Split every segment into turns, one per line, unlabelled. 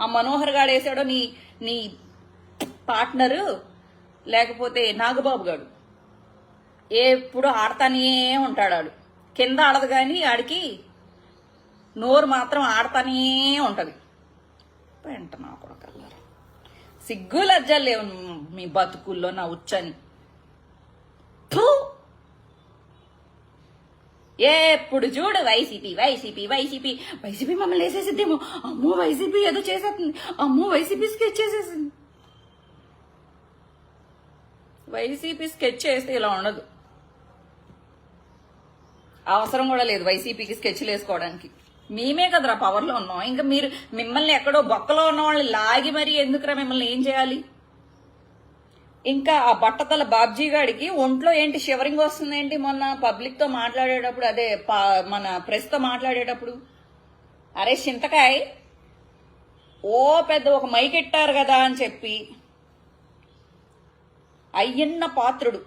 ఆ మనోహర్ గాడు వేసాడో నీ నీ పార్ట్నరు లేకపోతే నాగబాబు గాడు. ఎప్పుడు ఆడతానే ఉంటాడు ఆడు కింద ఆడదు కానీ ఆడికి నోరు మాత్రం ఆడతానే ఉంటుంది. పెంట నా కొడకల్లారా సిగ్గు లజ్జలు లేవు మీ బతుకుల్లో నా ఉచ్చని. ఎప్పుడు చూడు వైసీపీ వైసీపీ వైసీపీ. వైసీపీ మమ్మల్ని వేసేసిద్దేమో. అమ్మో వైసీపీ ఏదో చేసేస్తుంది. అమ్మో వైసీపీ స్కెచ్ చేసేసింది. వైసీపీ స్కెచ్ చేస్తే ఇలా ఉండదు. అవసరం కూడా లేదు వైసీపీకి స్కెచ్లు వేసుకోవడానికి. మేమే కదరా పవర్లో ఉన్నాం. ఇంకా మీరు మిమ్మల్ని ఎక్కడో బొక్కలో ఉన్న వాళ్ళని లాగి మరి ఎందుకురా మిమ్మల్ని ఏం చేయాలి? ఇంకా ఆ బట్టతల బాబ్జీ గాడికి ఒంట్లో ఏంటి షివరింగ్ వస్తుందేంటి మొన్న పబ్లిక్తో మాట్లాడేటప్పుడు అదే పా- మన ప్రెస్తో మాట్లాడేటప్పుడు? అరే చింతకాయ్ ఓ పెద్ద ఒక మైక్ ఎట్టారు కదా అని చెప్పి అయ్యన్న పాత్రుడు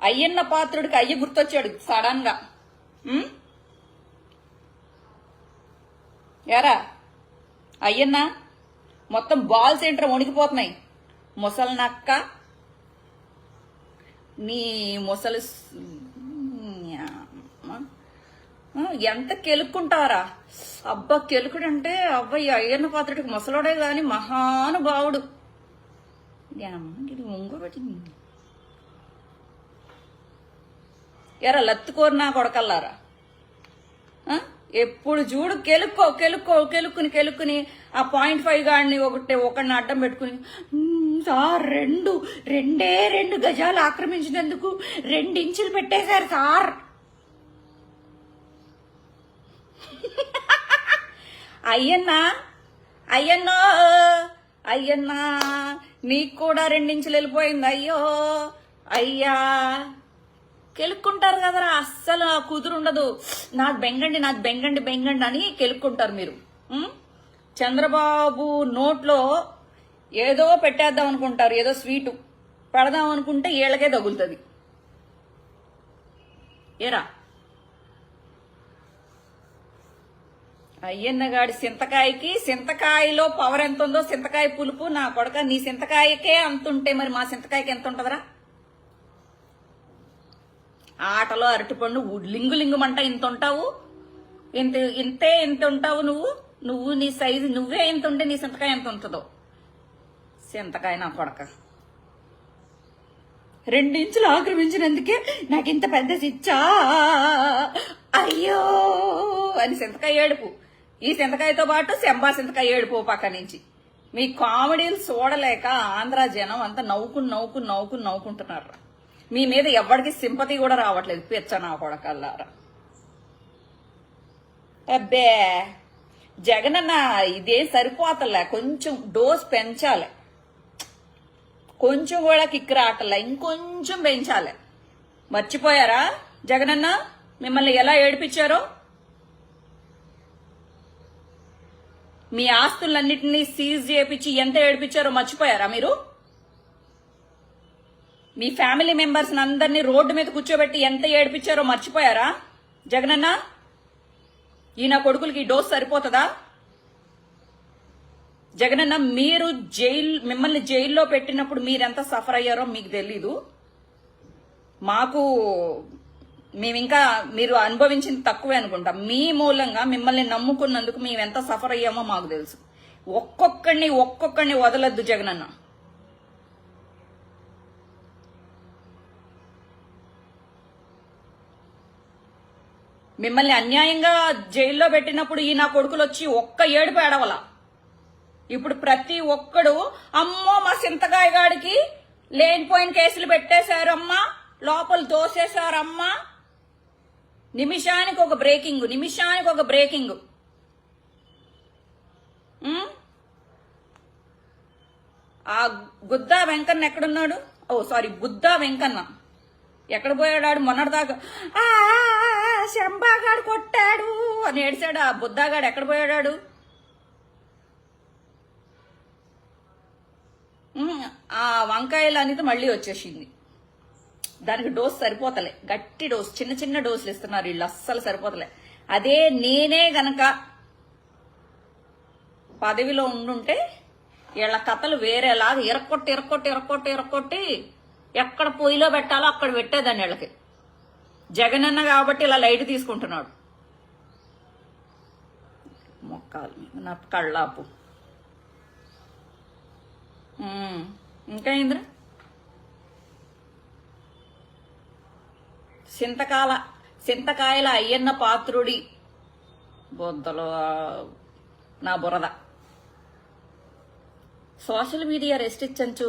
అయ్యన్న పాత్రుడికి అయ్య గుర్తొచ్చాడు సడన్గా ఉం? అయ్యన్న మొత్తం బాల్ సెంటర్ వణికిపోతున్నాయి? ముసలినక్క నీ ముసలి ఎంత కెలుక్కుంటారా? అబ్బా కెలుకుడు అంటే అబ్బాయి అయ్యన్న పాత్రుడికి ముసలోడే కానీ మహానుభావుడు. ఇది ఎరా లత్తుకోరు నా కొడకల్లారా ఎప్పుడు చూడు కెలుక్కో కెలుక్కో కెలుక్కుని కెలుక్కుని ఆ పాయింట్ ఫైవ్ గాడిని ఒకటి ఒకడిని అడ్డం పెట్టుకుని సార్ రెండు రెండే రెండు గజాలు ఆక్రమించినందుకు రెండు ఇంచులు పెట్టేశారు సార్. అయ్యన్నా అయ్యన్నో అయ్యన్నా నీకు కూడా రెండించులు వెళ్ళిపోయింది. అయ్యో అయ్యా. కెలుక్కుంటారు కదరా అస్సలు కుదురు ఉండదు. నాకు బెంగండి నాకు బెంగండి బెంగండి అని కెలుక్కుంటారు మీరు. చంద్రబాబు నోట్లో ఏదో పెట్టేద్దాం అనుకుంటారు ఏదో స్వీటు. పెడదాం అనుకుంటే ఏళ్ళకే తగులుతుంది. ఏరా? అయ్యన్నగాడి సింతకాయకి సింతకాయలో పవర్ ఎంత ఉందో సింతకాయ పులుపు నా కొడక నీ సింతకాయకే అంత ఉంటే మరి మా సింతకాయకి ఎంత ఉంటుందిరా? ఆటలో అరటిపండు లింగు లింగుమంట ఇంత ఉంటావు ఇంత ఇంతే ఇంత ఉంటావు నువ్వు? నువ్వు నీ సైజు నువ్వే ఇంత ఉంటే నీ సింతకాయ ఎంత ఉంటుందో? సింతకాయ నా కొడక. రెండించులు ఆక్రమించినందుకే నాకు ఇంత పెద్ద శిచ్చా అయ్యో అని సింతకాయ ఏడుపు. ఈ సింతకాయతో పాటు శంబా సింతకాయ ఏడుపు పక్క నుంచి. మీ కామెడీలు చూడలేక ఆంధ్ర జనం అంతా నవ్వుకుని నవ్వుకుని నవ్వుకుని నవ్వుకుంటున్నారు? మీ మీద ఎవరికి సింపతి కూడా రావట్లేదు పిచ్చ నా కొడకల్లారా. అబ్బే జగనన్న ఇదే సరిపోతలే. కొంచెం డోస్ పెంచాలి. కొంచెం కూడా కిక్ రావట్లే. ఇంకొంచెం పెంచాలి. మర్చిపోయారా? జగనన్న మిమ్మల్ని ఎలా ఏడిపించారో? మీ ఆస్తులన్నింటినీ సీజ్ చేపించి ఎంత ఏడిపించారో మర్చిపోయారా మీరు? మీ ఫ్యామిలీ మెంబర్స్ అందరినీ రోడ్డు మీద కూర్చోబెట్టి ఎంత ఏడిపించారో మర్చిపోయారా? జగనన్న ఈయన కొడుకులకి ఈ డోస్ సరిపోతుందా? జగనన్న మీరు జైల్ మిమ్మల్ని జైల్లో పెట్టినప్పుడు మీరెంత సఫర్ అయ్యారో మీకు తెలీదు. మాకు మేమింకా మీరు అనుభవించింది తక్కువే అనుకుంటాం. మీ మూలంగా మిమ్మల్ని నమ్ముకున్నందుకు మేము ఎంత సఫర్ అయ్యామో మాకు తెలుసు. ఒక్కొక్కడిని ఒక్కొక్కడిని వదలొద్దు జగనన్న. మిమ్మల్ని అన్యాయంగా జైల్లో పెట్టినప్పుడు ఈ నా కొడుకులు వచ్చి ఒక్క ఏడుపు ఏడవలా? ఇప్పుడు ప్రతి ఒక్కడు అమ్మో మా సింతకాయగాడికి లేనిపోయిన కేసులు పెట్టేశారమ్మా లోపల దోసేశారమ్మా నిమిషానికి ఒక బ్రేకింగ్ నిమిషానికి ఒక బ్రేకింగ్. ఆ గుద్దా వెంకన్న ఎక్కడున్నాడు? ఓ సారీ బుద్ధా వెంకన్న. ఎక్కడ పోయాడు ఆడు మొన్నటిదాకా "ఆ, శంబాగాడు కొట్టాడు అని ఏడిచాడు ఆ బుద్ధాగాడు. ఎక్కడ పోయాడాడు? ఆ వంకాయలు అనేది మళ్ళీ వచ్చేసింది. దానికి డోస్ సరిపోతలే. గట్టి డోస్ చిన్న చిన్న డోసులు ఇస్తున్నారు వీళ్ళు అస్సలు సరిపోతలే. అదే నేనే గనక పదవిలో ఉండుంటే వీళ్ళ కథలు వేరేలాగా ఇరక్కొట్టి ఇరక్కొట్టి ఇరక్కొట్టి ఇరక్కొట్టి ఎక్కడ పొయ్యిలో పెట్టాలో అక్కడ పెట్టేదాన్ని వీళ్ళకి. జగనన్న కాబట్టి ఇలా లైట్ తీసుకుంటున్నాడు. మొక్కలు. నా కళ్ళాపు. ఇంకా ఇంద్ర? సింతకాల సింతకాయల అయ్యన్న పాత్రుడి బొద్దలో నా బురద. Social media restrictions